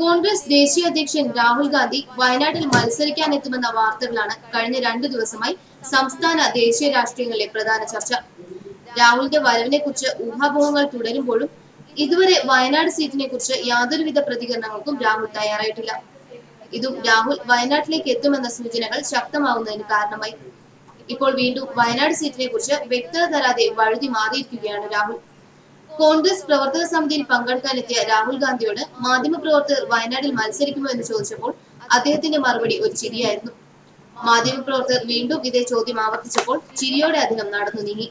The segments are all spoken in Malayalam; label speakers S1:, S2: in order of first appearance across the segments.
S1: കോൺഗ്രസ് ദേശീയ അധ്യക്ഷൻ രാഹുൽ ഗാന്ധി വയനാട്ടിൽ മത്സരിക്കാനെത്തുമെന്ന വാർത്തകളാണ് കഴിഞ്ഞ രണ്ടു ദിവസമായി സംസ്ഥാന ദേശീയ രാഷ്ട്രീയങ്ങളിലെ പ്രധാന ചർച്ച. രാഹുലിന്റെ വരവിനെ കുറിച്ച് ഊഹാപോഹങ്ങൾ തുടരുമ്പോഴും ഇതുവരെ വയനാട് സീറ്റിനെ കുറിച്ച് യാതൊരുവിധ പ്രതികരണങ്ങൾക്കും രാഹുൽ തയ്യാറായിട്ടില്ല. ഇതും രാഹുൽ വയനാട്ടിലേക്ക് എത്തുമെന്ന സൂചനകൾ ശക്തമാവുന്നതിന് കാരണമായി. ഇപ്പോൾ വീണ്ടും വയനാട് സീറ്റിനെ കുറിച്ച് വ്യക്തത തരാതെ വഴുതി മാറിയിരിക്കുകയാണ് രാഹുൽ. കോൺഗ്രസ് പ്രവർത്തക സമിതിയിൽ പങ്കെടുക്കാനെത്തിയ രാഹുൽ ഗാന്ധിയോട് മാധ്യമപ്രവർത്തകർ വയനാട്ടിൽ മത്സരിക്കുമോ എന്ന് ചോദിച്ചപ്പോൾ അദ്ദേഹത്തിന്റെ മറുപടി ഒരു ചിരിയായിരുന്നു. മാധ്യമപ്രവർത്തകർ വീണ്ടും ഇതേ ചോദ്യം ആവർത്തിച്ചപ്പോൾ ചിരിയോടെ അദ്ദേഹം നടന്നു നീങ്ങി.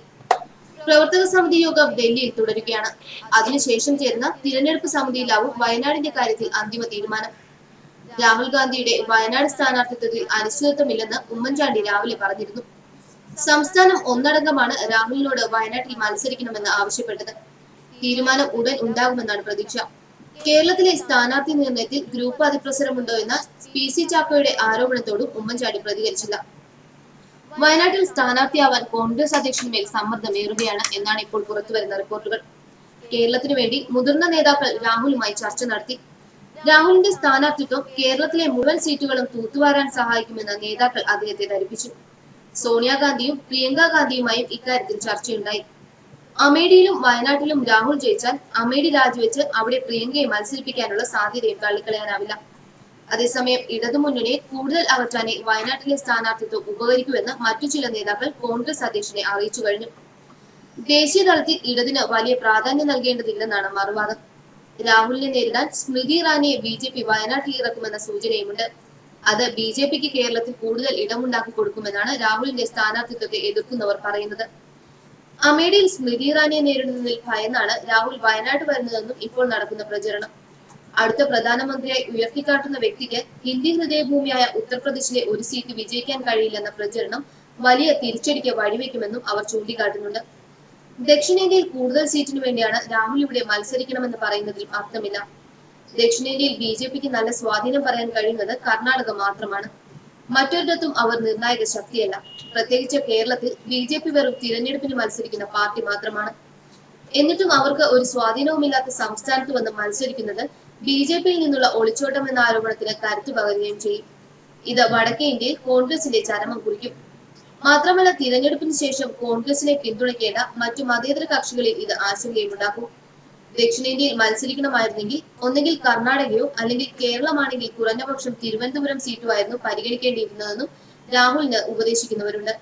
S1: പ്രവർത്തക സമിതി യോഗം ഡൽഹിയിൽ തുടരുകയാണ്. അതിനുശേഷം ചേരുന്ന തിരഞ്ഞെടുപ്പ് സമിതിയിലാവും വയനാടിന്റെ കാര്യത്തിൽ അന്തിമ തീരുമാനം. രാഹുൽ ഗാന്ധിയുടെ വയനാട് സ്ഥാനാർത്ഥിത്വത്തിൽ അനിശ്ചിതത്വമില്ലെന്ന് ഉമ്മൻചാണ്ടി രാവിലെ പറഞ്ഞിരുന്നു. സംസ്ഥാനം ഒന്നടങ്കമാണ് രാഹുലിനോട് വയനാട്ടിൽ മത്സരിക്കണമെന്ന് ആവശ്യപ്പെട്ടത്. തീരുമാനം ഉടൻ ഉണ്ടാകുമെന്നാണ് പ്രതീക്ഷ. കേരളത്തിലെ സ്ഥാനാർത്ഥി നിർണയത്തിൽ ഗ്രൂപ്പ് അതിപ്രസരമുണ്ടോ എന്ന പി സി ചാക്കോയുടെ ആരോപണത്തോടും ഉമ്മൻചാണ്ടി പ്രതികരിച്ചില്ല. വയനാട്ടിൽ സ്ഥാനാർത്ഥിയാവാൻ കോൺഗ്രസ് അധ്യക്ഷനുമേൽ സമ്മർദ്ദമേറുകയാണ് എന്നാണ് ഇപ്പോൾ പുറത്തുവരുന്ന റിപ്പോർട്ടുകൾ. കേരളത്തിനു വേണ്ടി മുതിർന്ന നേതാക്കൾ രാഹുലുമായി ചർച്ച നടത്തി. രാഹുലിന്റെ സ്ഥാനാർത്ഥിത്വം കേരളത്തിലെ മുഴുവൻ സീറ്റുകളും തൂത്തുവാരാൻ സഹായിക്കുമെന്ന് നേതാക്കൾ അദ്ദേഹത്തെ ധരിപ്പിച്ചു. സോണിയാഗാന്ധിയും പ്രിയങ്ക ഗാന്ധിയുമായും ഇക്കാര്യത്തിൽ ചർച്ചയുണ്ടായി. അമേഠിയിലും വയനാട്ടിലും രാഹുൽ ജയിച്ചാൽ അമേഠി രാജിവെച്ച് അവിടെ പ്രിയങ്കയെ മത്സരിപ്പിക്കാനുള്ള സാധ്യതയും തള്ളിക്കളയാനാവില്ല. അതേസമയം ഇടതുമുന്നണിയെ കൂടുതൽ അകറ്റാനെ വയനാട്ടിലെ സ്ഥാനാർത്ഥിത്വം ഉപകരിക്കുമെന്ന് മറ്റു ചില നേതാക്കൾ കോൺഗ്രസ് അധ്യക്ഷനെ അറിയിച്ചു കഴിഞ്ഞു. ദേശീയ തലത്തിൽ ഇടതിന് വലിയ പ്രാധാന്യം നൽകേണ്ടതില്ലെന്നാണ് മറുവാദം. രാഹുലിനെ നേരിടാൻ സ്മൃതി ഇറാനിയെ ബി ജെ പി വയനാട്ടിൽ ഇറക്കുമെന്ന സൂചനയുമുണ്ട്. അത് ബി ജെ പിക്ക് കേരളത്തിൽ കൂടുതൽ ഇടമുണ്ടാക്കി കൊടുക്കുമെന്നാണ് രാഹുലിന്റെ സ്ഥാനാർത്ഥിത്വത്തെ എതിർക്കുന്നവർ പറയുന്നത്. അമേഠിയിൽ സ്മൃതി ഇറാനിയെ നേരിടുന്നതിൽ ഭയന്നാണ് രാഹുൽ വയനാട് വരുന്നതെന്നും ഇപ്പോൾ നടക്കുന്ന പ്രചരണം. അടുത്ത പ്രധാനമന്ത്രിയായി ഉയർത്തിക്കാട്ടുന്ന വ്യക്തിക്ക് ഹിന്ദി ഹൃദയഭൂമിയായ ഉത്തർപ്രദേശിലെ ഒരു സീറ്റ് വിജയിക്കാൻ കഴിയില്ലെന്ന പ്രചരണം വലിയ തിരിച്ചടിക്ക് വഴിവെക്കുമെന്നും അവർ ചൂണ്ടിക്കാട്ടുന്നുണ്ട്. ദക്ഷിണേന്ത്യയിൽ കൂടുതൽ സീറ്റിനു വേണ്ടിയാണ് രാഹുൽ ഇവിടെ മത്സരിക്കണമെന്ന് പറയുന്നതിൽ അർത്ഥമില്ല. ദക്ഷിണേന്ത്യയിൽ ബി നല്ല സ്വാധീനം പറയാൻ കഴിയുന്നത് കർണാടക മാത്രമാണ്. മറ്റൊരിടത്തും അവർ നിർണായക ശക്തിയല്ല. പ്രത്യേകിച്ച് കേരളത്തിൽ ബി ജെ പി വെറും തിരഞ്ഞെടുപ്പിന് മത്സരിക്കുന്ന പാർട്ടി മാത്രമാണ്. എന്നിട്ടും അവർക്ക് ഒരു സ്വാധീനവുമില്ലാത്ത സംസ്ഥാനത്ത് വന്ന് മത്സരിക്കുന്നത് ബി ജെ പിയിൽ നിന്നുള്ള ഒളിച്ചോട്ടം എന്ന ആരോപണത്തിന് കരുത്തു പകരുകയും ചെയ്യും. ഇത് വടക്കേ ഇന്ത്യയിൽ കോൺഗ്രസിന്റെ ചരമം കുറിക്കും. മാത്രമല്ല തിരഞ്ഞെടുപ്പിന് ശേഷം കോൺഗ്രസിനെ പിന്തുണയ്ക്കേണ്ട മറ്റു മതേതര കക്ഷികളിൽ ഇത് ആശങ്കയുണ്ടാക്കും ദക്ഷിണേന്ത്യയിൽ മത്സരിക്കണമായിരുന്നെങ്കിൽ ഒന്നുകിൽ കർണാടകയോ അല്ലെങ്കിൽ കേരളമാണെങ്കിൽ കുറഞ്ഞപക്ഷം തിരുവനന്തപുരം സീറ്റുമായിരുന്നു പരിഗണിക്കേണ്ടിയിരുന്നതെന്നും രാഹുലിന് ഉപദേശിക്കുന്നവരുണ്ട്.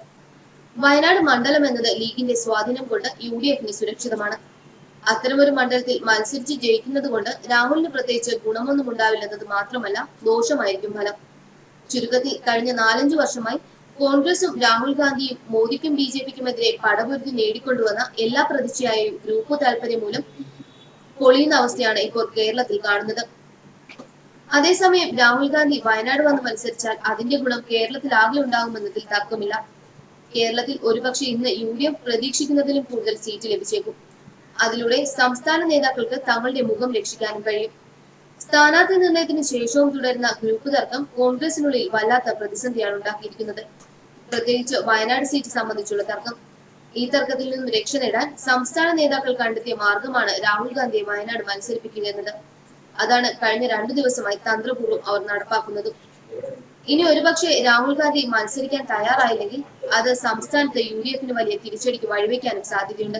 S1: വയനാട് മണ്ഡലം എന്നത് ലീഗിന്റെ സ്വാധീനം കൊണ്ട് യു ഡി എഫിന് സുരക്ഷിതമാണ്. അത്തരമൊരു മണ്ഡലത്തിൽ മത്സരിച്ച് ജയിക്കുന്നത് കൊണ്ട് രാഹുലിന് പ്രത്യേകിച്ച് ഗുണമൊന്നും ഉണ്ടാവില്ലെന്നത് മാത്രമല്ല ദോഷമായിരിക്കും ഫലം. ചുരുക്കത്തിൽ കഴിഞ്ഞ നാലഞ്ചു വർഷമായി കോൺഗ്രസും രാഹുൽ ഗാന്ധിയും മോദിക്കും ബി ജെ പിക്കുമെതിരെ പടപൊരുതി നേടിക്കൊണ്ടുവന്ന എല്ലാ പ്രതിച്ഛയായും ഗ്രൂപ്പ് താല്പര്യം മൂലം പൊളിയുന്ന അവസ്ഥയാണ് ഇപ്പോൾ കേരളത്തിൽ കാണുന്നത്. അതേസമയം രാഹുൽ ഗാന്ധി വയനാട് വന്ന് മത്സരിച്ചാൽ അതിന്റെ ഗുണം കേരളത്തിൽ ആകെ ഉണ്ടാകുമെന്നതിൽ തർക്കമില്ല. കേരളത്തിൽ ഒരുപക്ഷെ ഇന്ന് യു ഡി എഫ് പ്രതീക്ഷിക്കുന്നതിലും കൂടുതൽ സീറ്റ് ലഭിച്ചേക്കും. അതിലൂടെ സംസ്ഥാന നേതാക്കൾക്ക് തങ്ങളുടെ മുഖം രക്ഷിക്കാനും കഴിയും. സ്ഥാനാർത്ഥി നിർണയത്തിന് ശേഷവും തുടരുന്ന ഗ്രൂപ്പ് തർക്കം കോൺഗ്രസിനുള്ളിൽ വല്ലാത്ത പ്രതിസന്ധിയാണ് ഉണ്ടാക്കിയിരിക്കുന്നത്. പ്രത്യേകിച്ച് വയനാട് സീറ്റ് സംബന്ധിച്ചുള്ള തർക്കം. ഈ തർക്കത്തിൽ നിന്നും രക്ഷ നേടാൻ സംസ്ഥാന നേതാക്കൾ കണ്ടെത്തിയ മാർഗമാണ് രാഹുൽ ഗാന്ധിയെ വയനാട് മത്സരിപ്പിക്കുക എന്നത് അതാണ് കഴിഞ്ഞ രണ്ടു ദിവസമായി തന്ത്രപൂർവം അവർ നടപ്പാക്കുന്നത്. ഇനി ഒരുപക്ഷെ രാഹുൽ ഗാന്ധി മത്സരിക്കാൻ തയ്യാറായില്ലെങ്കിൽ അത് സംസ്ഥാനത്ത് യു ഡി എഫിന് വലിയ തിരിച്ചടിക്ക് വഴിവെക്കാനും സാധ്യതയുണ്ട്.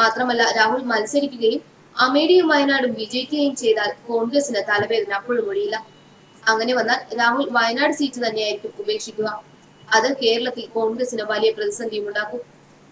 S1: മാത്രമല്ല രാഹുൽ മത്സരിക്കുകയും അമേഠിയും വയനാടും വിജയിക്കുകയും ചെയ്താൽ കോൺഗ്രസിന് തലവേദന അപ്പോഴും ഒഴിയില്ല. അങ്ങനെ വന്നാൽ രാഹുൽ വയനാട് സീറ്റ് തന്നെയായിരിക്കും ഉപേക്ഷിക്കുക. അത് കേരളത്തിൽ കോൺഗ്രസിന് വലിയ പ്രതിസന്ധിയും ഉണ്ടാക്കും